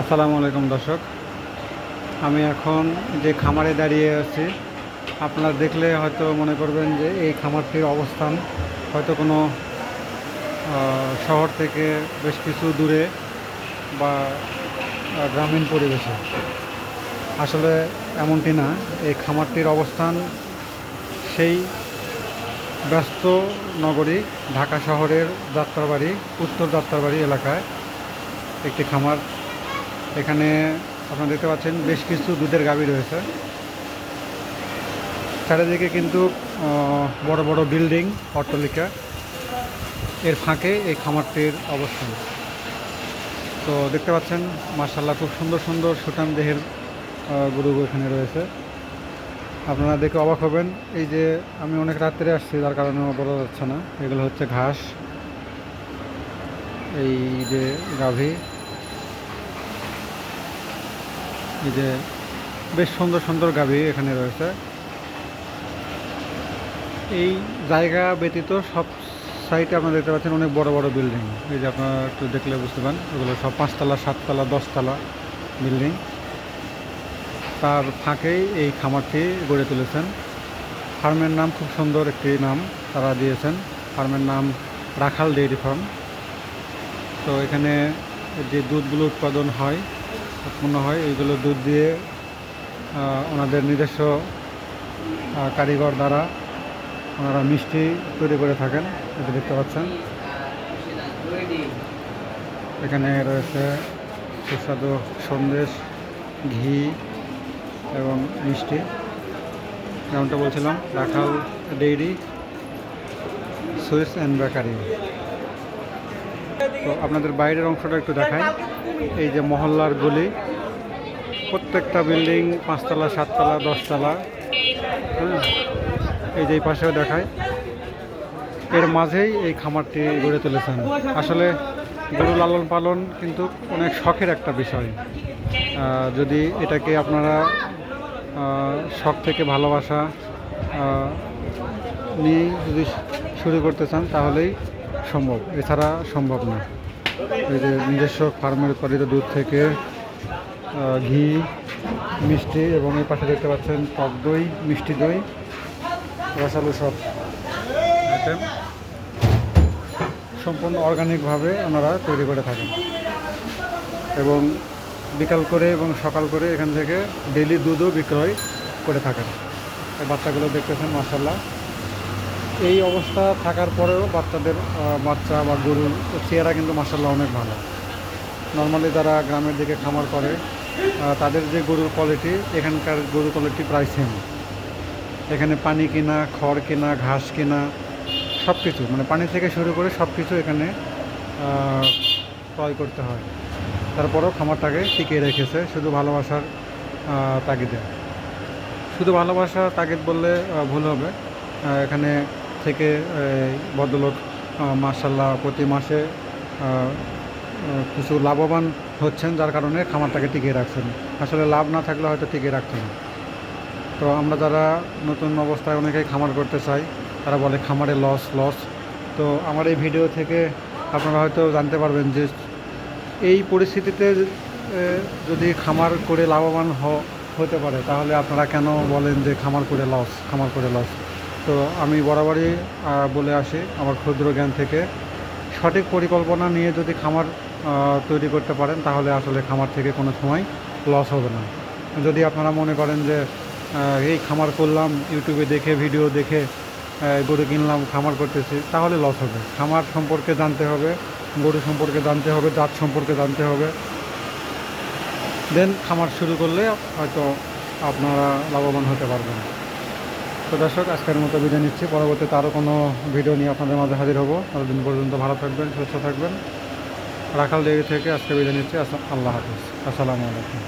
আসসালামু আলাইকুম দর্শক। আমি এখন যে খামারে দাঁড়িয়ে আছি, আপনারা দেখলে হয়তো মনে করবেন যে এই খামারটির অবস্থান হয়তো কোনো শহর থেকে বেশ কিছু দূরে বা গ্রামীণ পরিবেশে। আসলে এমনটি না, এই খামারটির অবস্থান সেই ব্যস্ত নগরী, ঢাকা শহরের যাত্রাবাড়ি, উত্তর যাত্রাবাড়ি এলাকায় একটি খামার। এখানে আপনারা দেখতে পাচ্ছেন বেশ কিছু দুধের গাভী রয়েছে। চারিদিকে কিন্তু বড় বড় বিল্ডিং, অট্টালিকা। এর ফাঁকে এই খামারটির অবস্থান। তো দেখতে পাচ্ছেন মার্শাল্লাহ খুব সুন্দর সুন্দর সুঠাম দেহের গরু এখানে রয়েছে। আপনারা দেখে অবাক হবেন, এই যে আমি অনেক রাত্রে আসছি, যার কারণে বলা যাচ্ছে না। এগুলো হচ্ছে ঘাস। এই যে গাভী। এই যে বেশ সুন্দর সুন্দর গাভী এখানে রয়েছে। এই জায়গা ব্যতীত সব সাইটে আপনারা দেখতে পাচ্ছেন অনেক বড় বড় বিল্ডিং। এই যে আপনারা একটু দেখলে বুঝতে পারেন, এগুলো সব পাঁচতলা, সাততলা, দশতলা বিল্ডিং। তার ফাঁকেই এই খামারটি গড়ে তুলেছেন। ফার্মের নাম খুব সুন্দর একটি নাম তারা দিয়েছেন। ফার্মের নাম রাখাল ডেইরি ফার্ম। তো এখানে যে দুধগুলো উৎপাদন হয় উৎপন্ন হয়, এইগুলো দুধ দিয়ে ওনাদের নিজস্ব কারিগর দ্বারা ওনারা মিষ্টি তৈরি করে থাকেন, এটা দেখতে পাচ্ছেন। এখানে রয়েছে সুস্বাদু সন্দেশ, ঘি এবং মিষ্টি। যেমনটা বলছিলাম, Rakhal dairy sweets and bakery. তো আপনাদের বাইরের অংশটা একটু দেখাই। এই যে মহল্লার গলি, প্রত্যেকটা বিল্ডিং পাঁচতলা, সাততলা, দশতলা। এই যে এই পাশেও দেখায় এর মাঝেই এই খামারটি গড়ে তুলেছেন। আসলে গরু লালন পালন কিন্তু অনেক শখের একটা বিষয়। যদি এটাকে আপনারা শখ থেকে ভালোবাসা নিয়ে যদি শুরু করতে চান, তাহলেই সম্ভব, এছাড়া সম্ভব না। এই যে নিজস্ব ফার্মের উৎপাদিত দুধ থেকে ঘি, মিষ্টি এবং এই পাশে দেখতে পাচ্ছেন টক দই, মিষ্টি দই, রসালো সব আইটেম সম্পূর্ণ অর্গানিকভাবে ওনারা তৈরি করে থাকেন। এবং বিকাল করে এবং সকাল করে এখান থেকে ডেলি দুধও বিক্রয় করে থাকেন। বাচ্চাগুলো দেখতেছেন মাসাল্লাহ এই অবস্থা থাকার পরেও বাচ্চাদের বাচ্চা বা গরুর চেহারা কিন্তু মাসাল্লাহ অনেক ভালো। নর্মালি যারা গ্রামের দিকে খামার করে তাদের যে গরুর কোয়ালিটি এখানকার গরুর কোয়ালিটি প্রায় সেম এখানে পানি কেনা, খড় কেনা, ঘাস কেনা সব কিছু মানে পানি থেকে শুরু করে সব কিছু এখানে ক্রয় করতে হয়। তারপরেও খামারটাকে টিকিয়ে রেখেছে, শুধু ভালোবাসার তাগিদে। শুধু ভালোবাসার তাগিদ বললে ভুল হবে। এখানে থেকে ভদ্রলোক মার্শাল্লাহ প্রতি মাসে কিছু লাভবান হচ্ছেন, যার কারণে খামারটাকে টিকিয়ে রাখছেন। আসলে লাভ না থাকলে হয়তো টিকিয়ে রাখতেন না। তো আমরা যারা নতুন অবস্থায় অনেকেই খামার করতে চাই, তারা বলে খামারে লস লস তো আমার এই ভিডিও থেকে আপনারা হয়তো জানতে পারবেন যে, এই পরিস্থিতিতে যদি খামার করে লাভবান হতে পারে, তাহলে আপনারা কেন বলেন যে খামার করে লস খামার করে লস তো আমি বরাবরই বলে আসি আমার ক্ষুদ্র জ্ঞান থেকে। সঠিক পরিকল্পনা নিয়ে যদি খামার তৈরি করতে পারেন, তাহলে আসলে খামার থেকে কোনো সময় লস হবে না। যদি আপনারা মনে করেন যে এই খামার করলাম, ইউটিউবে দেখে, ভিডিও দেখে গরু কিনলাম, খামার করতেছি, তাহলে লস হবে। খামার সম্পর্কে জানতে হবে, গরু সম্পর্কে জানতে হবে, জাত সম্পর্কে জানতে হবে। দেন খামার শুরু করলে হয়তো আপনারা লাভবান হতে পারবেন। তো দর্শক, আজকের মতো বিদায় নিচ্ছি। পরবর্তীতে আরও কোনো ভিডিও নিয়ে আপনাদের মাঝে হাজির হব। ততদিন পর্যন্ত ভালো থাকবেন, সুস্থ থাকবেন। রাখাল ডেয়ারি থেকে আজকে বিদায় নিচ্ছি। আল্লাহ হাফিজ। আসসালামু আলাইকুম।